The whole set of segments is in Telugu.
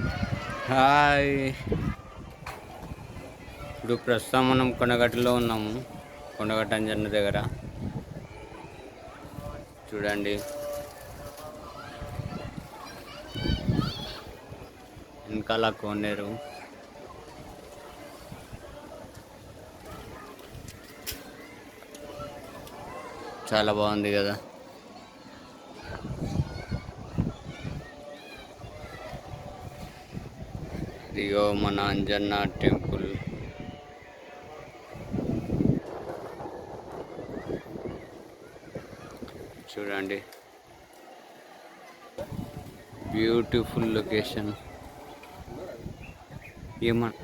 హాయ్. ఇప్పుడు ప్రస్తుతం మనం కొండగట్టులో ఉన్నాము. కొండగట్ట అంజన్న దగ్గర. చూడండి. వెనకాల కోనేరు. చాలా బాగుంది కదా. ఇదిగో మన అంజన్న టెంపుల్. చూడండి. బ్యూటిఫుల్ లొకేషన్ ఏమన్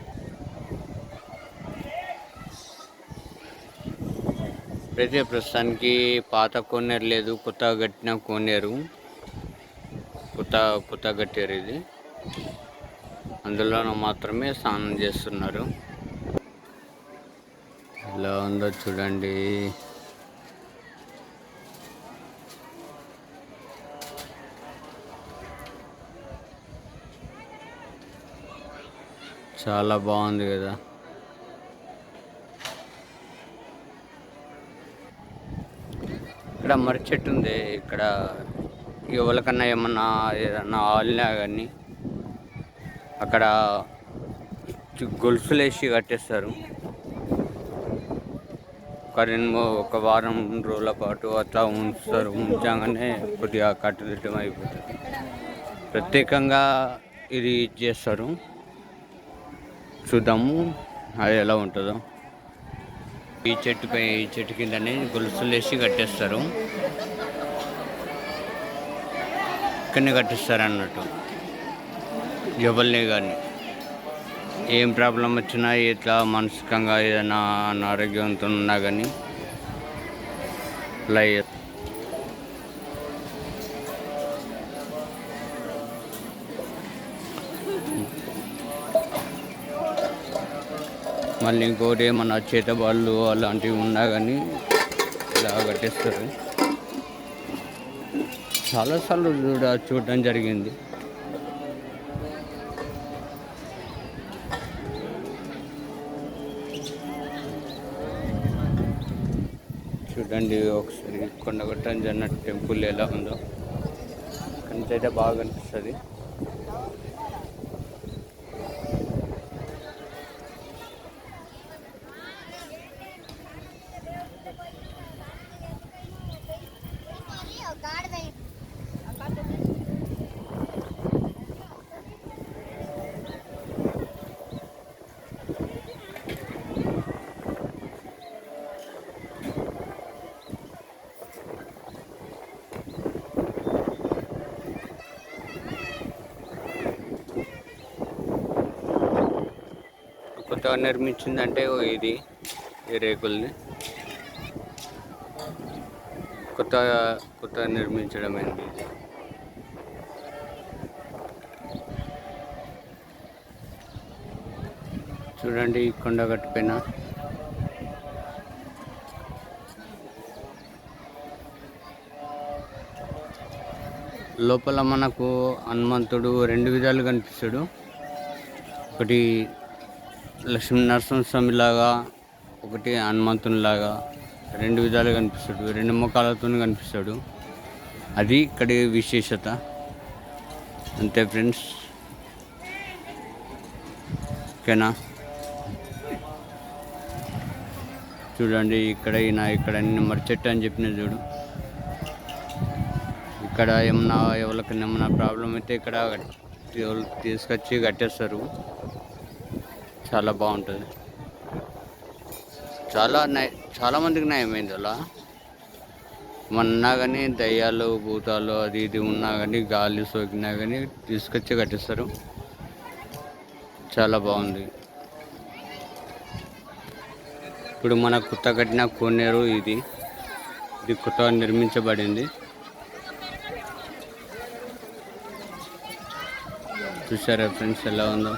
ప్రతి ప్రస్తుతానికి పాత కోనేరు లేదు కొత్తగా కట్టిన కోనేరు. కొత్త కొత్త కట్టారు ఇది. అందులోనూ మాత్రమే స్నానం చేస్తున్నారు. ఎలా ఉందో చూడండి. చాలా బాగుంది కదా. ఇక్కడ మర్రి చెట్టు ఉంది. ఇక్కడ ఎవరికన్నా ఏమన్నా ఏదన్నా ఆలినా కానీ అక్కడ చు- గొలుసులు వేసి కట్టేస్తారు. ఒక రెండు ఒక వారం రోజుల పాటు అట్లా ఉంచుతారు. ఉంచగానే కొద్దిగా కట్టుదిట్టం అయిపోతుంది. ప్రత్యేకంగా ఇది చేస్తారు. చూద్దాము అది ఎలా ఉంటుందో. ఈ చెట్టుపై ఈ చెట్టు కిందనే గొలుసులు వేసి కట్టేస్తారు. ఇక్కడనే కట్టిస్తారు అన్నట్టు. ఎవరిని కానీ. ఏం ప్రాబ్లం వచ్చినా ఇట్లా మానసికంగా ఏదైనా అనారోగ్యంతో ఉన్నా కానీ ఇలా మళ్ళీ ఇంకోటి ఏమన్నా చేతబాళ్ళు అలాంటివి ఉన్నా కానీ ఇలా కట్టేస్తారు. చాలాసార్లు చూడ చూడడం జరిగింది. చూడండి ఒకసారి కొండగట్ట జన్న టెంపుల్ ఎలా ఉందో. కంచి బాగా అనిపిస్తుంది కొత్తగా నిర్మించిందంటే ఓ ఇది ఈ రేకుల్ని. కొత్తగా కొత్తగా నిర్మించడమైంది ఇది. చూడండి ఈ కొండగట్టు పైన లోపల మనకు హనుమంతుడు రెండు విధాలు కనిపిస్తాడు. ఒకటి లక్ష్మీ నరసింహస్వామిలాగా ఒకటి హనుమంతుని లాగా రెండు విధాలు కనిపిస్తాడు. రెండు ముఖాలతో కనిపిస్తాడు. అది ఇక్కడి విశేషత. అంతే ఫ్రెండ్స్. ఓకేనా? చూడండి ఇక్కడ ఈయన ఇక్కడ అన్ని చెట్టు అని చెప్పిన చూడు. ఇక్కడ ఏమన్నా ఎవరికి ఏమన్నా ప్రాబ్లం అయితే ఇక్కడ తీసుకొచ్చి కట్టేస్తారు. చాలా బాగుంటుంది. చాలా నయ చాలా మందికి నయమైంది అలా. మొన్నా కానీ దయ్యాలు భూతాలు అది ఇది ఉన్నా కానీ గాలి సోకినా కానీ తీసుకొచ్చి కట్టిస్తారు. చాలా బాగుంది. ఇప్పుడు మన కొత్త కట్టిన కోనేరు ఇది. ఇది కొత్తగా నిర్మించబడింది. చూసారా ఫ్రెండ్స్ ఎలా ఉందో?